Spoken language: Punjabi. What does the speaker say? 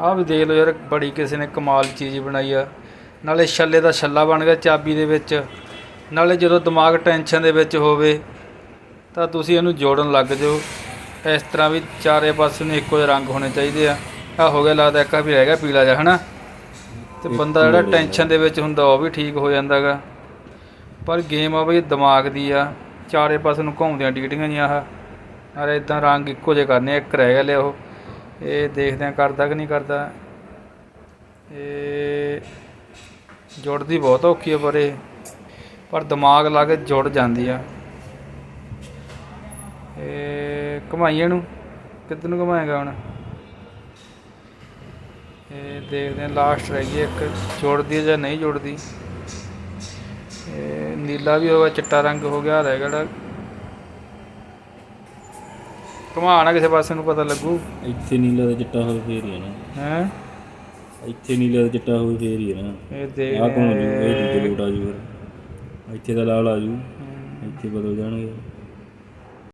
ਆਹ ਵੀ ਦੇਖ ਲਓ ਯਾਰ ਬੜੀ ਕਿਸੇ ਨੇ ਕਮਾਲ ਚੀਜ਼ ਬਣਾਈ ਆ। ਨਾਲੇ ਛੱਲੇ ਦਾ ਛੱਲਾ ਬਣ ਗਿਆ ਚਾਬੀ ਦੇ ਵਿੱਚ। ਨਾਲੇ ਜਦੋਂ ਦਿਮਾਗ ਟੈਨਸ਼ਨ ਦੇ ਵਿੱਚ ਹੋਵੇ ਤਾਂ ਤੁਸੀਂ ਇਹਨੂੰ ਜੋੜਨ ਲੱਗ ਜਾਓ। ਇਸ ਤਰ੍ਹਾਂ ਵੀ ਚਾਰੇ ਪਾਸੇ ਨੂੰ ਇੱਕੋ ਜਿਹੇ ਰੰਗ ਹੋਣੇ ਚਾਹੀਦੇ ਆ। ਆ ਹੋ ਗਿਆ ਲੱਗਦਾ ਇੱਕ ਆਹ ਵੀ ਰਹਿ ਗਿਆ ਪੀਲਾ ਜਿਹਾ ਹਨਾ? ਤੇ ਬੰਦਾ ਜਿਹੜਾ। ਟੈਨਸ਼ਨ ਦੇ ਵਿੱਚ ਹੁੰਦਾ ਉਹ ਵੀ ਠੀਕ ਹੋ ਜਾਂਦਾਗਾ ਪਰ ਗੇਮ ਆ ਬਈ ਦਿਮਾਗ ਦੀ ਆ। ਚਾਰੇ ਪਾਸੇ ਨੂੰ ਘੁੰਮਦੀਆਂ ਡੀਟੀਆਂ ਜੀਆਂ ਆਹ ਅਰੇ ਇਦਾਂ ਰੰਗ ਇੱਕੋ ਜਿਹੇ ਕਰਨੇ ਆ, ਇੱਕ ਰਹਿ ਗਿਆ ਲਿਆ ਉਹ। ਇਹ ਦੇਖਦੇ ਆ ਕਰਦਾ ਕਿ ਨਹੀਂ ਕਰਦਾ। ਇਹ ਜੁੜਦੀ ਬਹੁਤ ਔਖੀ ਹੈ ਪਰ ਇਹ, ਪਰ ਦਿਮਾਗ ਲਾ ਕੇ ਜੁੜ ਜਾਂਦੀ ਆ। ਇਹ ਘੁਮਾਈਏ ਨੂੰ ਕਿੱਧਰ ਨੂੰ ਘੁਮਾਏਗਾ ਹੁਣ? ਇਹ ਦੇਖਦੇ ਆ ਲਾਸਟ ਰਹਿ ਗਈ ਇੱਕ। ਜੁੜਦੀ ਜਾਂ ਨਹੀਂ ਜੁੜਦੀ? ਨੀਲਾ ਵੀ ਹੋ ਗਿਆ ਚਿੱਟਾ ਰੰਗ ਹੋ ਗਿਆ ਰਹਿ ਗਿਆ ਜਿਹੜਾ ਘੁਮਾਣਾ ਕਿਸੇ ਪਾਸੇ ਨੂੰ ਪਤਾ ਲੱਗੂ। ਇੱਥੇ ਨੀਲਾ ਦਾ ਚਿੱਟਾ ਹੋਵੇ ਫੇਰ ਹੀ ਹੈ ਨਾ। ਹੈ? ਇੱਥੇ ਨੀਲਾ ਦਾ ਚਿੱਟਾ ਹੋਵੇ ਫੇਰ ਹੀ ਹੈ ਨਾ। ਇਹ ਆਹ ਕੌਣ ਦੇਖਦੇ ਜੂ? ਇਹ ਆ ਦੂਜੇ ਲੋਟ ਆ ਜੂ ਫਿਰ। ਇੱਥੇ ਤਾਂ ਲਾਲ ਆ ਜੂ। ਇੱਥੇ ਬਦਲ ਜਾਣਗੇ।